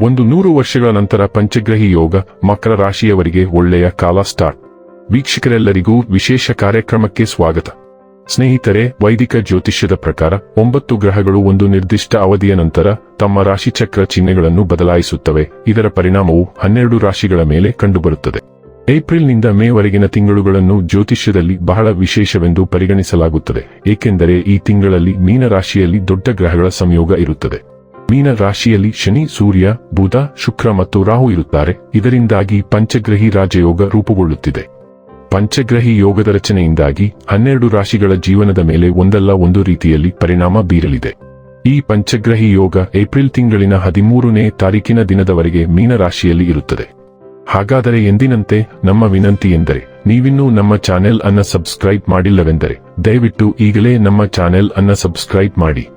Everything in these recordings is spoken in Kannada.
ಒಂದು ನೂರು ವರ್ಷಗಳ ನಂತರ ಪಂಚಗ್ರಹಿ ಯೋಗ ಮಕರ ರಾಶಿಯವರಿಗೆ ಒಳ್ಳೆಯ ಕಾಲ ಸ್ಟಾರ್ಟ್ ವೀಕ್ಷಕರೆಲ್ಲರಿಗೂ ವಿಶೇಷ ಕಾರ್ಯಕ್ರಮಕ್ಕೆ ಸ್ವಾಗತ. ಸ್ನೇಹಿತರೆ, ವೈದಿಕ ಜ್ಯೋತಿಷ್ಯದ ಪ್ರಕಾರ ಒಂಬತ್ತು ಗ್ರಹಗಳು ಒಂದು ನಿರ್ದಿಷ್ಟ ಅವಧಿಯ ನಂತರ ತಮ್ಮ ರಾಶಿಚಕ್ರ ಚಿಹ್ನೆಗಳನ್ನು ಬದಲಾಯಿಸುತ್ತವೆ. ಇದರ ಪರಿಣಾಮವು ಹನ್ನೆರಡು ರಾಶಿಗಳ ಮೇಲೆ ಕಂಡುಬರುತ್ತದೆ. ಏಪ್ರಿಲ್ನಿಂದ ಮೇವರೆಗಿನ ತಿಂಗಳುಗಳನ್ನು ಜ್ಯೋತಿಷ್ಯದಲ್ಲಿ ಬಹಳ ವಿಶೇಷವೆಂದು ಪರಿಗಣಿಸಲಾಗುತ್ತದೆ. ಏಕೆಂದರೆ ಈ ತಿಂಗಳಲ್ಲಿ ಮೀನ ರಾಶಿಯಲ್ಲಿ ದೊಡ್ಡ ಗ್ರಹಗಳ ಸಂಯೋಗ ಇರುತ್ತದೆ. ಮೀನ ರಾಶಿಯಲ್ಲಿ ಶನಿ, ಸೂರ್ಯ, ಬುಧ, ಶುಕ್ರ ಮತ್ತು ರಾಹು ಇರುತ್ತಾರೆ. ಇದರಿಂದಾಗಿ ಪಂಚಗ್ರಹಿ ರಾಜಯೋಗ ರೂಪುಗೊಳ್ಳುತ್ತಿದೆ. ಪಂಚಗ್ರಹಿ ಯೋಗದ ರಚನೆಯಿಂದಾಗಿ ಹನ್ನೆರಡು ರಾಶಿಗಳ ಜೀವನದ ಮೇಲೆ ಒಂದಲ್ಲ ಒಂದು ರೀತಿಯಲ್ಲಿ ಪರಿಣಾಮ ಬೀರಲಿದೆ. ಈ ಪಂಚಗ್ರಹಿ ಯೋಗ ಏಪ್ರಿಲ್ ತಿಂಗಳಿನ ಹದಿಮೂರನೇ ತಾರೀಕಿನ ದಿನದವರೆಗೆ ಮೀನ ರಾಶಿಯಲ್ಲಿ ಇರುತ್ತದೆ. ಹಾಗಾದರೆ ಎಂದಿನಂತೆ ನಮ್ಮ ವಿನಂತಿ ಎಂದರೆ, ನೀವಿನ್ನೂ ನಮ್ಮ ಚಾನೆಲ್ ಅನ್ನ ಸಬ್ಸ್ಕ್ರೈಬ್ ಮಾಡಿಲ್ಲವೆಂದರೆ, ದಯವಿಟ್ಟು ಈಗಲೇ ನಮ್ಮ ಚಾನೆಲ್ ಅನ್ನ ಸಬ್ಸ್ಕ್ರೈಬ್ ಮಾಡಿ.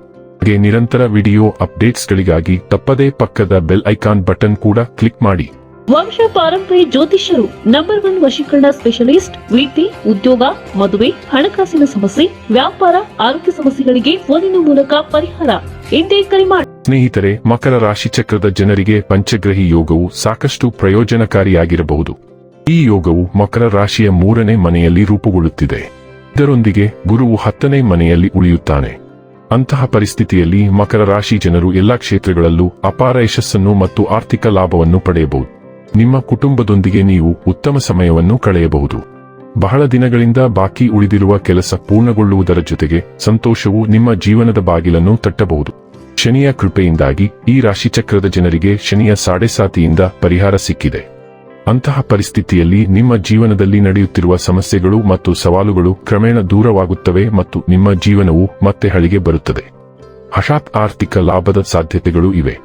ಹಾಗೆ ನಿರಂತರ ವಿಡಿಯೋ ಅಪ್ಡೇಟ್ಸ್ಗಳಿಗಾಗಿ ತಪ್ಪದೇ ಪಕ್ಕದ ಬೆಲ್ ಐಕಾನ್ ಬಟನ್ ಕೂಡ ಕ್ಲಿಕ್ ಮಾಡಿ. ವಂಶ ಪಾರಂಪರಿ ಜ್ಯೋತಿಷ್ಯರು ನಂಬರ್ ಒನ್ ವಶೀಕರಣ ಸ್ಪೆಷಲಿಸ್ಟ್ ವಿದ್ಯೆ ಉದ್ಯೋಗ ಮದುವೆ ಹಣಕಾಸಿನ ಸಮಸ್ಯೆ ವ್ಯಾಪಾರ ಆರೋಗ್ಯ ಸಮಸ್ಯೆಗಳಿಗೆ ಫೋನಿನ ಮೂಲಕ ಪರಿಹಾರ ಎಂದೇ ಕರೆ ಮಾಡಿ ಸ್ನೇಹಿತರೆ ಮಕರ ರಾಶಿ ಚಕ್ರದ ಜನರಿಗೆ ಪಂಚಗ್ರಹಿ ಯೋಗವು ಸಾಕಷ್ಟು ಪ್ರಯೋಜನಕಾರಿಯಾಗಿರಬಹುದು. ಈ ಯೋಗವು ಮಕರ ರಾಶಿಯ ಮೂರನೇ ಮನೆಯಲ್ಲಿ ರೂಪುಗೊಳ್ಳುತ್ತಿದೆ. ಇದರೊಂದಿಗೆ ಗುರುವು ಹತ್ತನೇ ಮನೆಯಲ್ಲಿ ಉಳಿಯುತ್ತಾನೆ. ಅಂತಹ ಪರಿಸ್ಥಿತಿಯಲ್ಲಿ ಮಕರ ರಾಶಿ ಜನರು ಎಲ್ಲಾ ಕ್ಷೇತ್ರಗಳಲ್ಲೂ ಅಪಾರ ಯಶಸ್ಸನ್ನು ಮತ್ತು ಆರ್ಥಿಕ ಲಾಭವನ್ನು ಪಡೆಯಬಹುದು. ನಿಮ್ಮ ಕುಟುಂಬದೊಂದಿಗೆ ನೀವು ಉತ್ತಮ ಸಮಯವನ್ನು ಕಳೆಯಬಹುದು. ಬಹಳ ದಿನಗಳಿಂದ ಬಾಕಿ ಉಳಿದಿರುವ ಕೆಲಸ ಪೂರ್ಣಗೊಳ್ಳುವುದರ ಜೊತೆಗೆ ಸಂತೋಷವು ನಿಮ್ಮ ಜೀವನದ ಬಾಗಿಲನ್ನು ತಟ್ಟಬಹುದು. ಶನಿಯ ಕೃಪೆಯಿಂದಾಗಿ ಈ ರಾಶಿಚಕ್ರದ ಜನರಿಗೆ ಶನಿಯ ಸಾಡೆಸಾತಿಯಿಂದ ಪರಿಹಾರ ಸಿಕ್ಕಿದೆ. ಅಂತಹ ಪರಿಸ್ಥಿತಿಯಲ್ಲಿ ನಿಮ್ಮ ಜೀವನದಲ್ಲಿ ನಡೆಯುತ್ತಿರುವ ಸಮಸ್ಯೆಗಳು ಮತ್ತು ಸವಾಲುಗಳು ಕ್ರಮೇಣ ದೂರವಾಗುತ್ತವೆ ಮತ್ತು ನಿಮ್ಮ ಜೀವನವು ಮತ್ತೆ ಹಳಿಗೆ ಬರುತ್ತದೆ. ಹಠಾತ್ ಆರ್ಥಿಕ ಲಾಭದ ಸಾಧ್ಯತೆಗಳು ಇವೆ.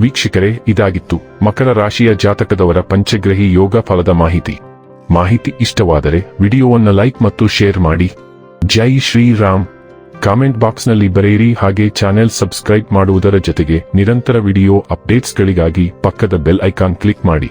ವೀಕ್ಷಕರೇ, ಇದಾಗಿತ್ತು. ಮಕರ ರಾಶಿಯ ಜಾತಕದವರ ಪಂಚಗ್ರಹಿ ಯೋಗ ಫಲದ ಮಾಹಿತಿ. ಮಾಹಿತಿ ಇಷ್ಟವಾದರೆ ವಿಡಿಯೋವನ್ನು ಲೈಕ್ ಮತ್ತು ಶೇರ್ ಮಾಡಿ. ಜೈ ಶ್ರೀರಾಮ್. ಕಾಮೆಂಟ್ ಬಾಕ್ಸ್ನಲ್ಲಿ ಬರೆಯಿರಿ ಹಾಗೆ ಚಾನೆಲ್ ಸಬ್ಸ್ಕ್ರೈಬ್ ಮಾಡುವುದರ ಜೊತೆಗೆ ನಿರಂತರ ವಿಡಿಯೋ ಅಪ್ಡೇಟ್ಸ್ಗಳಿಗಾಗಿ ಪಕ್ಕದ ಬೆಲ್ ಐಕಾನ್ ಕ್ಲಿಕ್ ಮಾಡಿ.